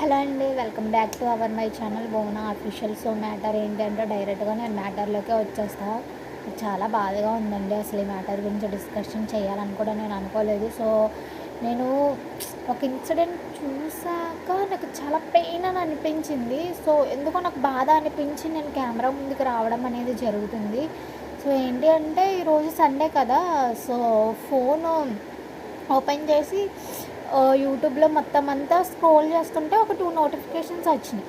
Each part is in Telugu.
హలో అండి welcome back to our my channel బోనా official. So matter ఏంటంటే డైరెక్ట్గా నేను మ్యాటర్లోకే వచ్చేస్తా. చాలా బాధగా ఉందండి అసలు ఈ మ్యాటర్ గురించి డిస్కషన్ చేయాలని కూడా నేను అనుకోలేదు. సో నేను ఒక ఇన్సిడెంట్ చూసాక నాకు చాలా పెయిన్ అని అనిపించింది. సో ఎందుకో నాకు బాధ అనిపించి నేను కెమెరా ముందుకు రావడం అనేది జరుగుతుంది. సో ఏంటి అంటే ఈరోజు సండే కదా సో ఫోన్ ఓపెన్ చేసి యూట్యూబ్లో మొత్తం అంతా స్క్రోల్ చేస్తుంటే ఒక టూ నోటిఫికేషన్స్ వచ్చినాయి.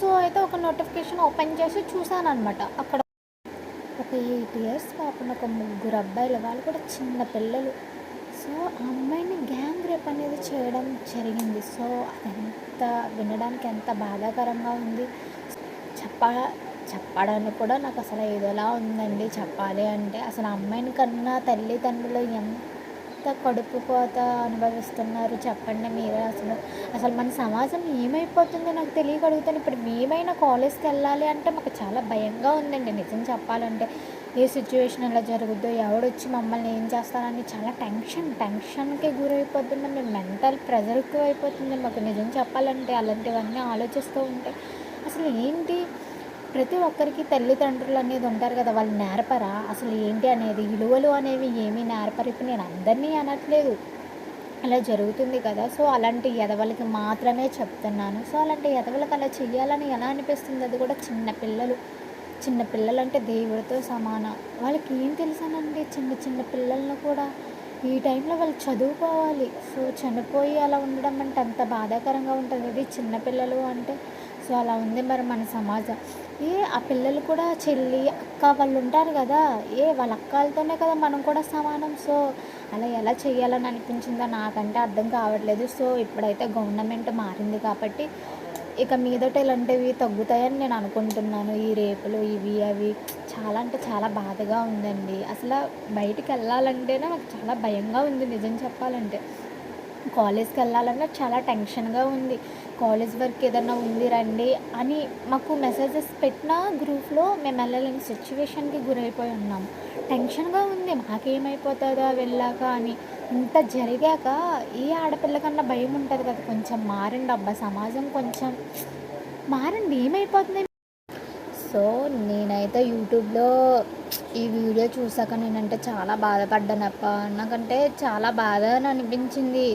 సో అయితే ఒక నోటిఫికేషన్ ఓపెన్ చేసి చూశాను అనమాట అక్కడ ఒక ఎయిట్ ఇయర్స్ కాకుండా ఒక ముగ్గురు అబ్బాయిలు వాళ్ళు కూడా చిన్న పిల్లలు. సో ఆ అమ్మాయిని గ్యాంగ్ రేప్ అనేది చేయడం జరిగింది. సో అదంత వినడానికి ఎంత బాధాకరంగా ఉంది. చెప్ప చెప్పడానికి కూడా నాకు అసలు ఏదోలా ఉందండి చెప్పాలి అంటే. అసలు ఆ అమ్మాయిని కన్నా తల్లిదండ్రులు ఎంత కడుపు కోత అనుభవిస్తున్నారు చెప్పండి మీరే అసలు. అసలు మన సమాజం ఏమైపోతుందో నాకు తెలియగలుగుతాను. ఇప్పుడు మేమైనా కాలేజ్కి వెళ్ళాలి అంటే మాకు చాలా భయంగా ఉందండి నిజం చెప్పాలంటే. ఏ సిచ్యువేషన్ ఎలా జరుగుద్దో ఎవడొచ్చి మమ్మల్ని ఏం చేస్తారని చాలా టెన్షన్ టెన్షన్కి గురైపోతుందండి. మెంటల్ ప్రెజర్ అయిపోతుంది మాకు నిజం చెప్పాలంటే. అలాంటివన్నీ ఆలోచిస్తూ ఉంటే. అసలు ఏంటి ప్రతి ఒక్కరికి తల్లిదండ్రులు అనేది ఉంటారు కదా వాళ్ళు నేర్పరా? అసలు ఏంటి అనేది? విలువలు అనేవి ఏమీ నేర్పరు. ఇప్పుడు నేను అందరినీ అనట్లేదు. అలా జరుగుతుంది కదా. సో అలాంటి ఎదవలకి మాత్రమే చెప్తున్నాను. సో అలాంటి ఎదవలకు అలా చెయ్యాలని ఎలా అనిపిస్తుంది? అది కూడా చిన్న పిల్లలు. చిన్న పిల్లలు అంటే దేవుడితో సమానం. వాళ్ళకి ఏం తెలుసానండి? చిన్న చిన్న పిల్లలను కూడా ఈ టైంలో వాళ్ళు చదువుకోవాలి. సో చనిపోయి అలా ఉండడం అంటే అంత బాధాకరంగా ఉంటుంది. ఇది చిన్నపిల్లలు అంటే సో అలా ఉంది మరి మన సమాజం. ఏ ఆ పిల్లలు కూడా చెల్లి అక్క వాళ్ళు ఉంటారు కదా ఏ వాళ్ళ అక్కలతోనే కదా మనం కూడా సమానం. సో అలా ఎలా చేయాలని అనిపించిందో నాకంటే అర్థం కావట్లేదు. సో ఇప్పుడైతే గవర్నమెంట్ మారింది కాబట్టి ఇక మీదట ఇలాంటివి తగ్గుతాయని నేను అనుకుంటున్నాను. ఈ రేపులు ఇవి అవి చాలా అంటే చాలా బాధగా ఉందండి. అసలు బయటికి వెళ్ళాలంటేనే నాకు చాలా భయంగా ఉంది నిజం చెప్పాలంటే. కాలేజ్కి వెళ్ళాలన్నా చాలా టెన్షన్గా ఉంది. కాలేజ్ వర్క్ ఏదన్నా ఉంది రండి అని మాకు మెసేజెస్ పెట్టిన గ్రూప్లో మేము వెళ్ళలేని సిచ్యువేషన్కి గురైపోయి ఉన్నాము టెన్షన్గా ఉంది. మాకేమైపోతుందా వెళ్ళాక అని. ఇంత జరిగాక ఏ ఆడపిల్ల కన్నా భయం ఉంటుంది కదా. కొంచెం మారండి అబ్బా. సమాజం కొంచెం మారండి. ఏమైపోతుంది? సో నేనైతే యూట్యూబ్లో ఈ వీడియో చూసాక నేనంటే చాలా బాధపడ్డానప్ప. నాకంటే చాలా బాధ అని అనిపించింది.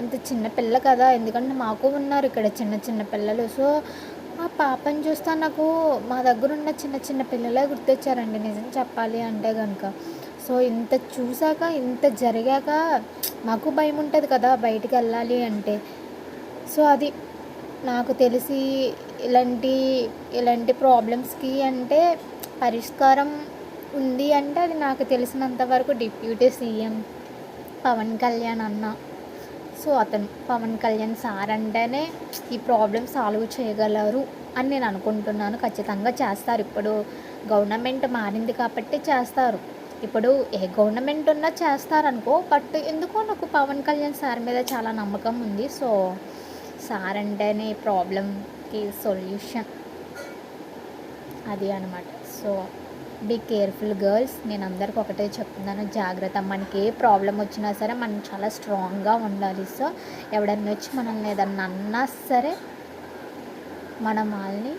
అంత చిన్న పిల్ల కదా ఎందుకంటే మాకు ఉన్నారు ఇక్కడ చిన్న చిన్న పిల్లలు. సో ఆ పాపని చూస్తే నాకు మా దగ్గర ఉన్న చిన్న చిన్న పిల్లలే గుర్తొచ్చారండి నిజం చెప్పాలి అంటే కనుక సో ఇంత చూసాక ఇంత జరిగాక మాకు భయం ఉంటుంది కదా బయటికి వెళ్ళాలి అంటే. సో అది నాకు తెలిసి ఇలాంటి ఇలాంటి ప్రాబ్లమ్స్కి అంటే పరిష్కారం ఉంది అంటే అది నాకు తెలిసినంత వరకు డిప్యూటీ సీఎం పవన్ కళ్యాణ్ అన్న. సో అతను పవన్ కళ్యాణ్ సార్ అంటేనే ఈ ప్రాబ్లమ్ సాల్వ్ చేయగలరు అని నేను అనుకుంటున్నాను. ఖచ్చితంగా చేస్తారు. ఇప్పుడు గవర్నమెంట్ మారింది కాబట్టి చేస్తారు. ఇప్పుడు ఏ గవర్నమెంట్ ఉన్నా చేస్తారనుకో బట్ ఎందుకో నాకు పవన్ కళ్యాణ్ సార్ మీద చాలా నమ్మకం ఉంది. సో సార్ అంటేనే ప్రాబ్లంకి సొల్యూషన్. అది అనమాట సో బీ కేర్ఫుల్ గర్ల్స్ నేను అందరికి ఒకటే చెప్తున్నాను జాగ్రత్త. మనకి ఏ ప్రాబ్లం వచ్చినా సరే మనం చాలా స్ట్రాంగ్గా ఉండాలి. సో ఎవడన్నా వచ్చి మనల్ని ఏదన్నా అన్నా సరే మనం వాళ్ళని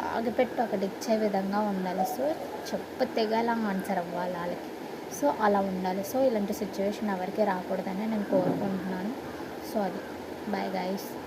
లాగిపెట్టి ఒకటి ఇచ్చే విధంగా ఉండాలి. సో చెప్పు తెగల ఆన్సర్ అవ్వాలి వాళ్ళకి. సో అలా ఉండాలి. సో ఇలాంటి సిచ్యువేషన్ ఎవరికి రాకూడదని నేను కోరుకుంటున్నాను. సో అది. Bye guys.